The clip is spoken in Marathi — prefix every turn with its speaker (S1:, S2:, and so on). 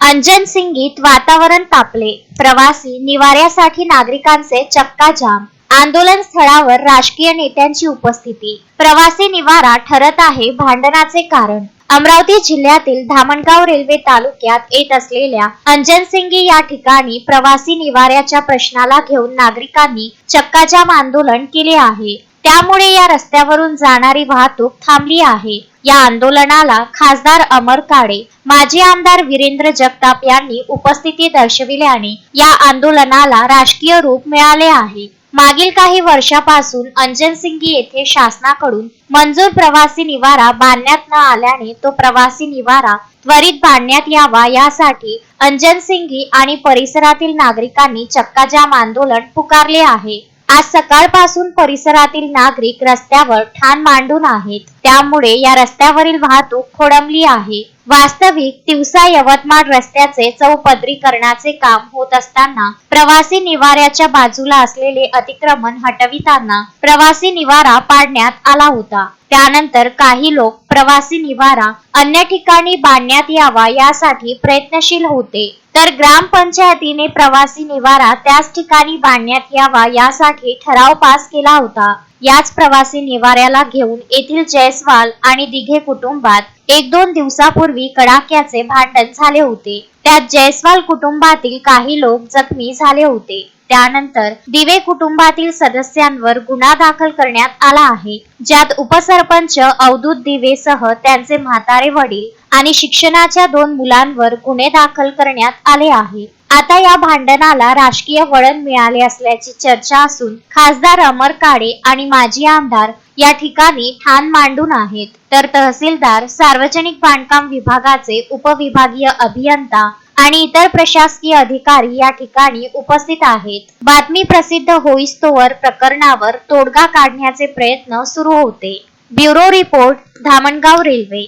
S1: अंजन सिंगीत वातावरण तापले. प्रवासी निवाऱ्यासाठी नागरिकांचे चक्का जाम. आंदोलन स्थळावर राजकीय नेत्यांची उपस्थिती. प्रवासी निवारा ठरत आहे भांडणाचे कारण. अमरावती जिल्ह्यातील धामणगाव रेल्वे तालुक्यात येत असलेल्या अंजनसिंगी या ठिकाणी प्रवासी निवाऱ्याच्या प्रश्नाला घेऊन नागरिकांनी चक्काजाम आंदोलन केले आहे. त्यामुळे या रस्त्यावरून जाणारी वाहतूक थांबली आहे. या आंदोलनाला खासदार अमर काळे माजी आमदार वीरेंद्र जगताप यांनी उपस्थिती दर्शविल्याने या आंदोलनाला राजकीय रूप मिळाले आहे. मागील काही वर्षापासून अंजनसिंगी येथे शासनाकडून मंजूर प्रवासी निवारा बांधण्यात न आल्याने तो प्रवासी निवारा त्वरित बांधण्यात यावा यासाठी अंजनसिंगी आणि परिसरातील नागरिकांनी चक्काजाम आंदोलन पुकारले आहे. आज सकाळपासून परिसरातील नागरिक रस्त्यावर ठाण मांडून आहेत. त्यामुळे या रस्त्यावरील वाहतूक खोळंबली आहे. वास्तविक दिवसा यवतमाळ रस्त्याचे चौपदरीकरणाचे काम होत असताना प्रवासी निवाऱ्याच्या बाजूला असलेले अतिक्रमण हटविताना प्रवासी निवारा पाडण्यात आला होता. त्यानंतर काही लोक प्रवासी निवारा अन्य ठिकाणी बांधण्यात यावा यासाठी प्रयत्नशील होते. तर ग्रामपंचायतीने प्रवासी निवारा त्याच ठिकाणी बांधण्यात यावा यासाठी ठराव पास केला होता. याच प्रवासी निवाऱ्याला घेऊन येथील जयस्वाल आणि दिघे कुटुंबात एक दोन दिवसापूर्वी कडाक्याचे भांडण झाले होते. त्यात जयस्वाल कुटुंबातील काही लोक जखमी झाले होते. त्यानंतर दिवे कुटुंबातील सदस्यांवर गुन्हा दाखल करण्यात आला आहे. ज्यात उपसरपंच अवधूत दिवेसह त्यांचे म्हातारे वडील आणि शिक्षणाच्या दोन मुलांवर गुन्हे दाखल करण्यात आले आहे. आता या भांडणाला राजकीय वळण मिळाले असल्याची चर्चा असून खासदार अमर काळे आणि माजी आमदार या ठिकाणी ठाण मांडून आहेत. तर तहसीलदार सार्वजनिक बांधकाम विभागाचे उपविभागीय अभियंता आणि इतर प्रशासकीय अधिकारी या ठिकाणी उपस्थित आहेत. बातमी प्रसिद्ध होईस्तोवर प्रकरणावर तोडगा काढण्याचे प्रयत्न सुरू होते. Bureau report Dhamangaon railway.